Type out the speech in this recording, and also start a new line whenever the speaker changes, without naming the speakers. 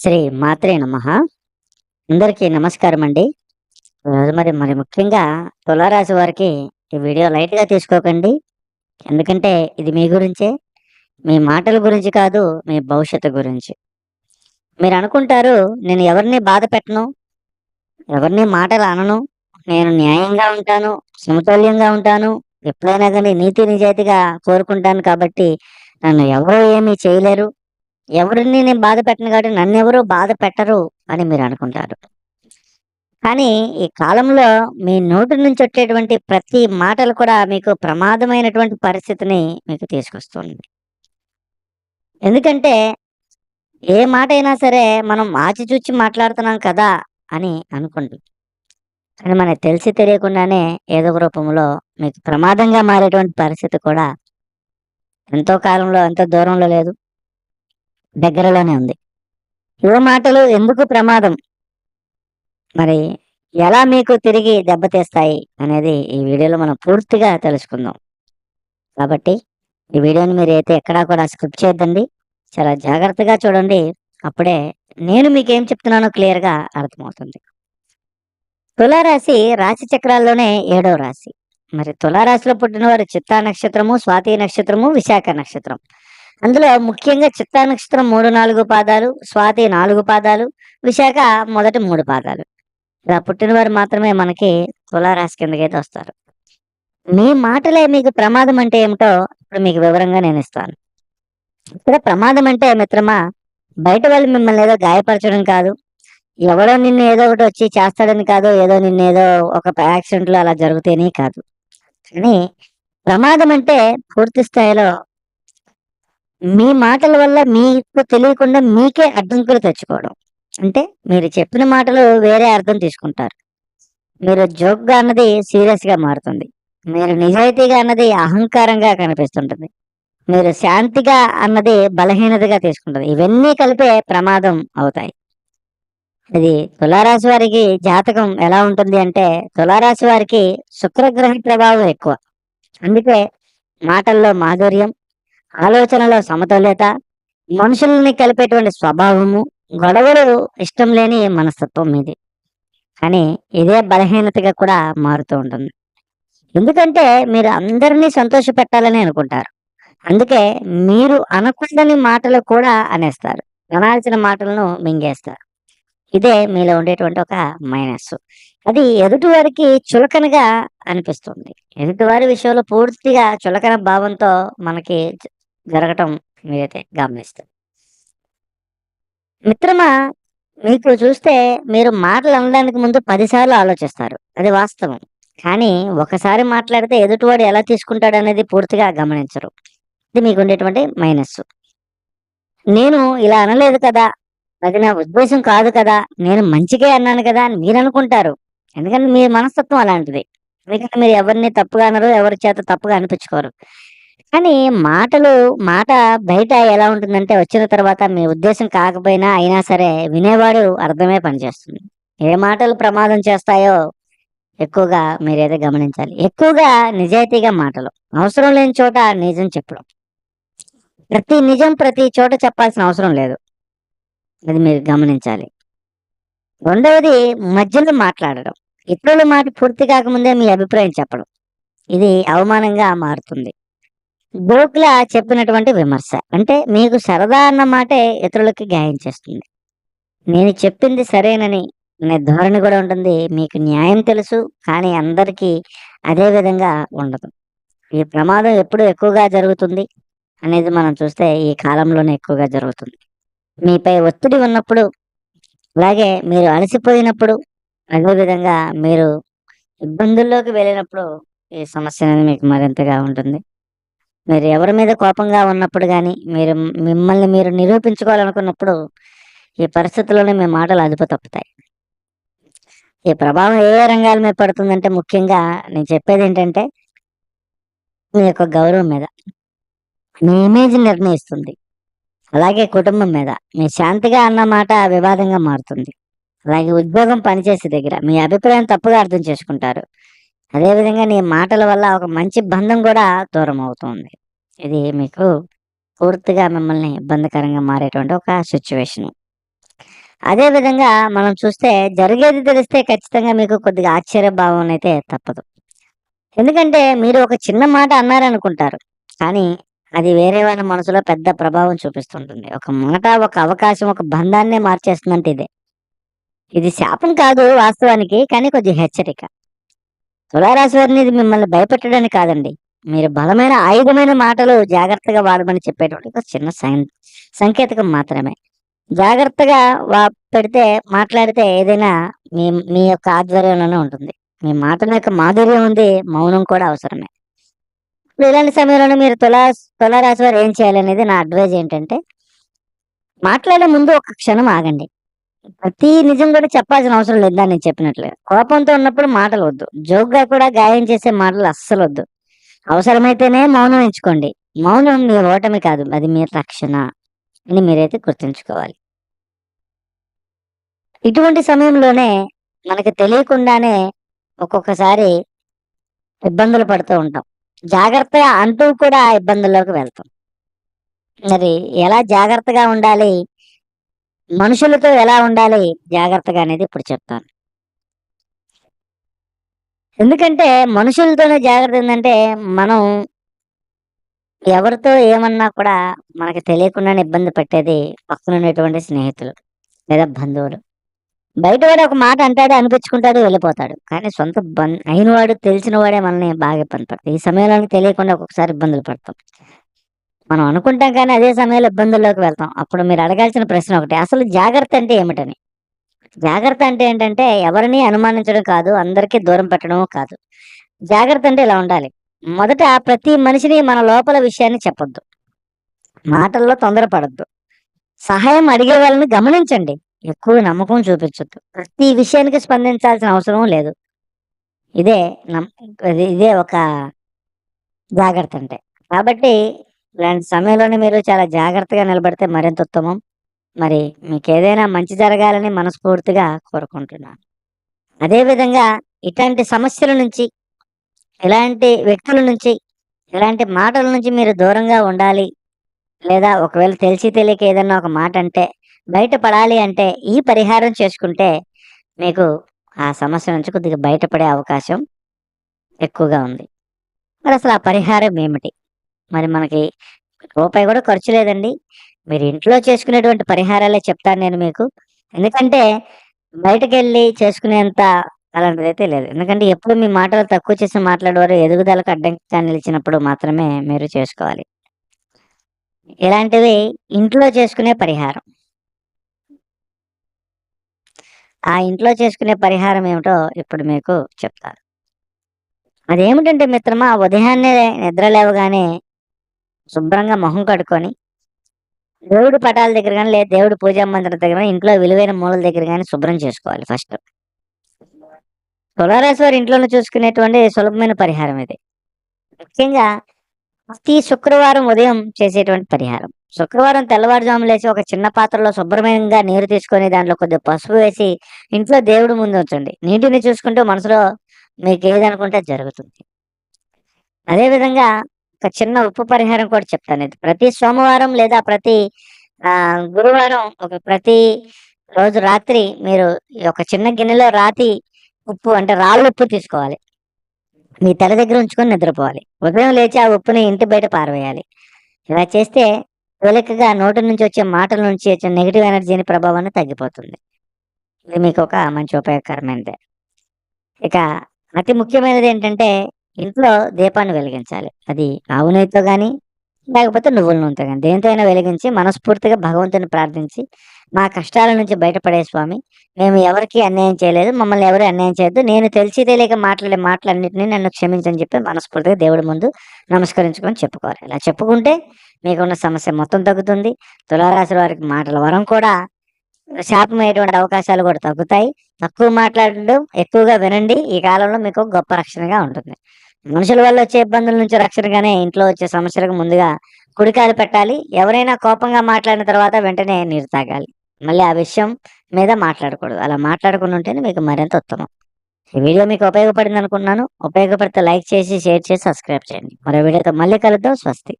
శ్రీ మాత్రే నమ. అందరికీ నమస్కారం అండి. ఈరోజు మరి మరి ముఖ్యంగా తులారాశి వారికి ఈ వీడియో లైట్గా తీసుకోకండి. ఎందుకంటే ఇది మీ గురించే. మీ మాటల గురించి కాదు మీ భవిష్యత్తు గురించి. మీరు అనుకుంటారు నేను ఎవరిని బాధ పెట్టను ఎవరిని మాటలు అనను నేను న్యాయంగా ఉంటాను సమతుల్యంగా ఉంటాను ఎప్పుడైనా కానీ నీతి నిజాయితీగా కోరుకుంటాను కాబట్టి నన్ను ఎవరూ ఏమీ చేయలేరు. ఎవరిని నేను బాధ పెట్టను కాబట్టి నన్ను ఎవరు బాధ పెట్టరు అని మీరు అనుకుంటారు. కానీ ఈ కాలంలో మీ నోటి నుంచి వచ్చేటువంటి ప్రతి మాటలు కూడా మీకు ప్రమాదమైనటువంటి పరిస్థితిని మీకు తీసుకొస్తుంది. ఎందుకంటే ఏ మాట అయినా సరే మనం ఆచిచూచి మాట్లాడుతున్నాం కదా అని అనుకుంటాం. కానీ మనకు తెలిసి తెలియకుండానే ఏదో ఒక రూపంలో మీకు ప్రమాదంగా మారేటువంటి పరిస్థితి కూడా ఎంతో కాలంలో ఎంతో దూరంలో లేదు. దగ్గరలోనే ఉంది. యువ మాటలు ఎందుకు ప్రమాదం? మరి ఎలా మీకు తిరిగి దెబ్బతీస్తాయి అనేది ఈ వీడియోలో మనం పూర్తిగా తెలుసుకుందాం. కాబట్టి ఈ వీడియోని మీరు అయితే ఎక్కడా కూడా స్కిప్ చేయొద్దండి. చాలా జాగ్రత్తగా చూడండి. అప్పుడే నేను మీకు ఏం చెప్తున్నానో క్లియర్గా అర్థమవుతుంది. తులారాశి రాశి చక్రాల్లోనే ఏడవ రాశి. మరి తులారాశిలో పుట్టిన వారు చిత్తా నక్షత్రము స్వాతి నక్షత్రము విశాఖ నక్షత్రం. అందులో ముఖ్యంగా చిత్తా నక్షత్రం మూడు నాలుగు పాదాలు స్వాతి నాలుగు పాదాలు విశాఖ మొదటి మూడు పాదాలు. ఇలా పుట్టినవారు మాత్రమే మనకి తులారాశి కిందకైతే వస్తారు. మీ మాటలే మీకు ప్రమాదం అంటే ఏమిటో ఇప్పుడు మీకు వివరంగా నేను ఇస్తాను. ఇక్కడ ప్రమాదం అంటే మిత్రమా బయట వాళ్ళు మిమ్మల్ని ఏదో గాయపరచడం కాదు ఎవడో నిన్ను ఏదో ఒకటి వచ్చి చేస్తాడని కాదు ఏదో నిన్ను ఏదో ఒక యాక్సిడెంట్లో అలా జరుగుతేనే కాదు. కానీ ప్రమాదం అంటే పూర్తి స్థాయిలో మీ మాటల వల్ల మీకు తెలియకుండా మీకే అడ్డంకులు తెచ్చుకోవడం. అంటే మీరు చెప్పిన మాటలు వేరే అర్థం తీసుకుంటారు. మీరు జోక్గా అన్నది సీరియస్గా మారుతుంది. మీరు నిజాయితీగా అన్నది అహంకారంగా కనిపిస్తుంటుంది. మీరు శాంతిగా అన్నది బలహీనతగా తీసుకుంటుంది. ఇవన్నీ కలిపే ప్రమాదం అవుతాయి. ఇది తులారాశి వారికి జాతకం ఎలా ఉంటుంది అంటే తులారాశి వారికి శుక్రగ్రహ ప్రభావం ఎక్కువ. అందుకే మాటల్లో మాధుర్యం ఆలోచనలో సమతుల్యత మనుషుల్ని కలిపేటువంటి స్వభావము గొడవలు ఇష్టం లేని మనస్తత్వం మీది. కానీ ఇదే బలహీనతగా కూడా మారుతూ ఉంటుంది. ఎందుకంటే మీరు అందరినీ సంతోష పెట్టాలని అనుకుంటారు. అందుకే మీరు అనకుండాని మాటలు కూడా అనేస్తారు. అనాల్సిన మాటలను మింగేస్తారు. ఇదే మీలో ఉండేటువంటి ఒక మైనస్ అది ఎదుటివారికి చులకనగా అనిపిస్తుంది. ఎదుటివారి విషయంలో పూర్తిగా చులకన భావంతో మనకి జరగటం మీరైతే గమనిస్తారు. మిత్రమా మీకు చూస్తే మీరు మాటలు అనడానికి ముందు పదిసార్లు ఆలోచిస్తారు. అది వాస్తవం. కానీ ఒకసారి మాట్లాడితే ఎదుటివాడు ఎలా తీసుకుంటాడు అనేది పూర్తిగా గమనించరు. ఇది మీకు ఉండేటువంటి మైనస్ నేను ఇలా అనలేదు కదా అది నా ఉద్దేశం కాదు కదా నేను మంచిగా అన్నాను కదా అని మీరు అనుకుంటారు ఎందుకంటే మీ మనస్తత్వం అలాంటిది. ఎందుకంటే మీరు ఎవరిని తప్పుగా అనరు ఎవరి చేత తప్పుగా అనిపించుకోరు. కానీ మాటలు మాట బయట ఎలా ఉంటుందంటే వచ్చిన తర్వాత మీ ఉద్దేశం కాకపోయినా అయినా సరే వినేవాడు అర్థమే పనిచేస్తుంది. ఏ మాటలు ప్రమాదం చేస్తాయో ఎక్కువగా మీరైతే గమనించాలి. ఎక్కువగా నిజాయితీగా మాటలు. అవసరం లేని చోట నిజం చెప్పడం. ప్రతి నిజం ప్రతి చోట చెప్పాల్సిన అవసరం లేదు. అది మీరు గమనించాలి. రెండవది మధ్యలో మాట్లాడడం. ఇతరుల మాట పూర్తి కాకముందే మీ అభిప్రాయం చెప్పడం. ఇది అవమానంగా మారుతుంది. బోక్లా చెప్పినటువంటి విమర్శ. అంటే మీకు సరదా అన్న మాటే ఇతరులకి గాయం చేస్తుంది. నేను చెప్పింది సరేనని అనే ధోరణి కూడా ఉంటుంది. మీకు న్యాయం తెలుసు కానీ అందరికీ అదే విధంగా ఉండదు. ఈ ప్రమాదం ఎప్పుడు ఎక్కువగా జరుగుతుంది అనేది మనం చూస్తే ఈ కాలంలోనే ఎక్కువగా జరుగుతుంది. మీపై ఒత్తిడి ఉన్నప్పుడు అలాగే మీరు అలసిపోయినప్పుడు అదేవిధంగా మీరు ఇబ్బందుల్లోకి వెళ్ళినప్పుడు ఈ సమస్య అనేది మీకు మరింతగా ఉంటుంది. మీరు ఎవరి మీద కోపంగా ఉన్నప్పుడు కానీ మీరు మిమ్మల్ని మీరు నిరూపించుకోవాలనుకున్నప్పుడు ఈ పరిస్థితుల్లోనే మీ మాటలు అదుపు తప్పుతాయి. ఈ ప్రభావం ఏ రంగాల మీద పడుతుందంటే ముఖ్యంగా నేను చెప్పేది ఏంటంటే మీ యొక్క గౌరవం మీద మీ ఇమేజ్ నిర్ణయిస్తుంది. అలాగే కుటుంబం మీద మీ శాంతిగా అన్న మాట వివాదంగా మారుతుంది. అలాగే ఉద్యోగం పనిచేసే దగ్గర మీ అభిప్రాయం తప్పుగా అర్థం చేసుకుంటారు. అదేవిధంగా నీ మాటల వల్ల ఒక మంచి బంధం కూడా దూరం అవుతుంది ఇది మీకు పూర్తిగా మిమ్మల్ని ఇబ్బందికరంగా మారేటువంటి ఒక సిచ్యువేషన్ అదేవిధంగా మనం చూస్తే జరిగేది తెలిస్తే ఖచ్చితంగా మీకు కొద్దిగా ఆశ్చర్య భావం అయితే తప్పదు. ఎందుకంటే మీరు ఒక చిన్న మాట అన్నారనుకుంటారు. కానీ అది వేరే వాళ్ళ మనసులో పెద్ద ప్రభావం చూపిస్తుంటుంది. ఒక మాట, ఒక అవకాశం, ఒక బంధాన్నే మార్చేస్తుందంటే ఇదే. ఇది శాపం కాదు వాస్తవానికి. కానీ కొద్దిగా హెచ్చరిక. తులారాశి వారిని ఇది మిమ్మల్ని భయపెట్టడానికి కాదండి. మీరు బలమైన ఆయుధమైన మాటలు జాగ్రత్తగా వాడమని చెప్పేటువంటి ఒక చిన్న సంకేతకం మాత్రమే. జాగ్రత్తగా వా పెడితే మాట్లాడితే ఏదైనా మీ మీ యొక్క ఆధ్వర్యంలోనే ఉంటుంది. మీ మాటల యొక్క మాధుర్యం ఉంది. మౌనం కూడా అవసరమే. ఇలాంటి సమయంలోనే మీరు తులా తులారాశి వారు ఏం చేయాలనేది నా అడ్వైజ్ ఏంటంటే మాట్లాడే ముందు ఒక క్షణం ఆగండి. ప్రతి నిజం కూడా చెప్పాల్సిన అవసరం లేదు నేను చెప్పినట్లే కోపంతో ఉన్నప్పుడు మాటలు వద్దు. జోక్‌గా కూడా గాయం చేసే మాటలు అస్సలు వద్దు అవసరమైతేనే మౌనం ఎంచుకోండి. మౌనం మీ ఓటమి కాదు. అది మీ రక్షణ అని మీరైతే గుర్తుంచుకోవాలి. ఇటువంటి సమయంలోనే మనకు తెలియకుండానే ఒక్కొక్కసారి ఇబ్బందులు పడుతూ ఉంటాం. జాగ్రత్తగా అంటూ కూడా ఇబ్బందుల్లోకి వెళ్తాం. మరి ఎలా జాగ్రత్తగా ఉండాలి? మనుషులతో ఎలా ఉండాలి జాగ్రత్తగా అనేది ఇప్పుడు చెప్తాను. ఎందుకంటే మనుషులతోనే జాగ్రత్త ఏంటంటే మనం ఎవరితో ఏమన్నా కూడా మనకు తెలియకుండానే ఇబ్బంది పెట్టేది పక్కనున్నటువంటి స్నేహితులు లేదా బంధువులు. బయట వాడు ఒక మాట అంటాడు, అనిపించుకుంటాడు, వెళ్ళిపోతాడు. కానీ సొంత బం అయినవాడు, తెలిసిన వాడే మనల్ని బాగా ఇబ్బంది పడతాయి ఈ సమయంలో తెలియకుండా ఒక్కొక్కసారి ఇబ్బందులు పడతాం. మనం అనుకుంటాం కానీ అదే సమయంలో ఇబ్బందుల్లోకి వెళ్తాం. అప్పుడు మీరు అడగాల్సిన ప్రశ్న ఒకటి అసలు జాగ్రత్త అంటే ఏమిటని? జాగ్రత్త అంటే ఏంటంటే ఎవరిని అనుమానించడం కాదు. అందరికీ దూరం పెట్టడం కాదు. జాగ్రత్త అంటే ఇలా ఉండాలి. మొదట ప్రతి మనిషిని మన లోపల విషయాన్ని చెప్పొద్దు. మాటల్లో తొందరపడద్దు సహాయం అడిగే వాళ్ళని గమనించండి. ఎక్కువ నమ్మకం చూపించొద్దు. ప్రతి విషయానికి స్పందించాల్సిన అవసరం లేదు. ఇదే నమ్ ఇది ఇదే ఒక జాగ్రత్త అంటే. కాబట్టి ఇలాంటి సమయంలోనే మీరు చాలా జాగ్రత్తగా నిలబడితే మరింత ఉత్తమం. మరి మీకేదైనా మంచి జరగాలని మనస్ఫూర్తిగా కోరుకుంటున్నాను. అదేవిధంగా ఇట్లాంటి సమస్యల నుంచి, ఇలాంటి వ్యక్తుల నుంచి, ఇలాంటి మాటల నుంచి మీరు దూరంగా ఉండాలి. లేదా ఒకవేళ తెలిసి తెలియక ఏదన్నా ఒక మాట అంటే బయటపడాలి అంటే ఈ పరిహారం చేసుకుంటే మీకు ఆ సమస్య నుంచి కొద్దిగా బయటపడే అవకాశం ఎక్కువగా ఉంది. అసలు ఆ పరిహారం ఏమిటి? మరి మనకి రూపాయి కూడా ఖర్చు లేదండి. మీరు ఇంట్లో చేసుకునేటువంటి పరిహారాలే చెప్తాను నేను మీకు. ఎందుకంటే బయటకెళ్ళి చేసుకునేంత అలాంటిదైతే లేదు. ఎందుకంటే ఎప్పుడు మీ మాటలు తక్కువ చేసి మాట్లాడేవారు ఎదుగుదలకు అడ్డంకిగా నిలిచినప్పుడు మాత్రమే మీరు చేసుకోవాలి. ఇలాంటివి ఇంట్లో చేసుకునే పరిహారం. ఆ ఇంట్లో చేసుకునే పరిహారం ఏమిటో ఇప్పుడు మీకు చెప్తాను. అదేమిటంటే మిత్రమా ఉదయాన్నే నిద్ర లేవగానే శుభ్రంగా మొహం కడుక్కొని దేవుడి పటాల దగ్గర కానీ లేదా దేవుడి పూజా మందిరం దగ్గర ఇంట్లో విలువైన మూలల దగ్గర కానీ శుభ్రం చేసుకోవాలి ఫస్ట్. తులారాశి వారి ఇంట్లోనే చూసుకునేటువంటి సులభమైన పరిహారం ఇది. ముఖ్యంగా ప్రతి శుక్రవారం ఉదయం చేసేటువంటి పరిహారం. శుక్రవారం తెల్లవారుజాము లేచి ఒక చిన్న పాత్రలో శుభ్రమంగా నీరు తీసుకొని దాంట్లో కొద్దిగా పసుపు వేసి ఇంట్లో దేవుడు ముందు ఉంచండి. నీటిని చూసుకుంటూ మనసులో మీకు ఏదనుకుంటే జరుగుతుంది. అదే విధంగా ఒక చిన్న ఉప్పు పరిహారం కూడా చెప్తాను ఇది. ప్రతి సోమవారం లేదా ప్రతి గురువారం ఒక ప్రతి రోజు రాత్రి మీరు ఈ ఒక చిన్న గిన్నెలో రాతి ఉప్పు అంటే రాళ్ళుప్పు తీసుకోవాలి. మీ తల దగ్గర ఉంచుకొని నిద్రపోవాలి. ఉదయం లేచి ఆ ఉప్పుని ఇంటి బయట పారవేయాలి. ఇలా చేస్తే తొలికగా నోటి నుంచి వచ్చే మాటల నుంచి వచ్చే నెగిటివ్ ఎనర్జీని ప్రభావాన్ని తగ్గిపోతుంది. ఇది మీకు ఒక మంచి ఉపయోగకరమైనదే. ఇక అతి ముఖ్యమైనది ఏంటంటే ఇంట్లో దీపాన్ని వెలిగించాలి. అది ఆవు నెయ్యితో లేకపోతే నువ్వుల నూనెతో కానీ దేనితో అయినా వెలిగించి మనస్ఫూర్తిగా భగవంతుని ప్రార్థించి, మా కష్టాల నుంచి బయటపడే స్వామి, మేము ఎవరికి అన్యాయం చేయలేదు. మమ్మల్ని ఎవరు అన్యాయం చేయొద్దు. నేను తెలిసి తెలియక మాట్లాడే మాటలన్నింటినీ నన్ను క్షమించని చెప్పి మనస్ఫూర్తిగా దేవుడి ముందు నమస్కరించుకొని చెప్పుకోవాలి. ఇలా చెప్పుకుంటే మీకున్న సమస్య మొత్తం తగ్గుతుంది. తులారాశి వారికి మాటల వరం కూడా శాపమయ్యేటువంటి అవకాశాలు కూడా తగ్గుతాయి. తక్కువ మాట్లాడడం, ఎక్కువగా వినండి. ఈ కాలంలో మీకు గొప్ప రక్షణగా ఉంటుంది. మనుషుల వల్ల వచ్చే ఇబ్బందుల నుంచి రక్షణగానే ఇంట్లో వచ్చే సమస్యలకు ముందుగా కుడికాలు పెట్టాలి. ఎవరైనా కోపంగా మాట్లాడిన తర్వాత వెంటనే నీరు తాగాలి. మళ్ళీ ఆ విషయం మీద మాట్లాడకూడదు. అలా మాట్లాడకుండా ఉంటేనే మీకు మరింత ఉత్తమం. ఈ వీడియో మీకు ఉపయోగపడిందనుకుంటున్నాను. ఉపయోగపడితే లైక్ చేసి, షేర్ చేసి, సబ్స్క్రైబ్ చేయండి. మరో వీడియోతో మళ్ళీ కలుద్దాం. స్వస్తి.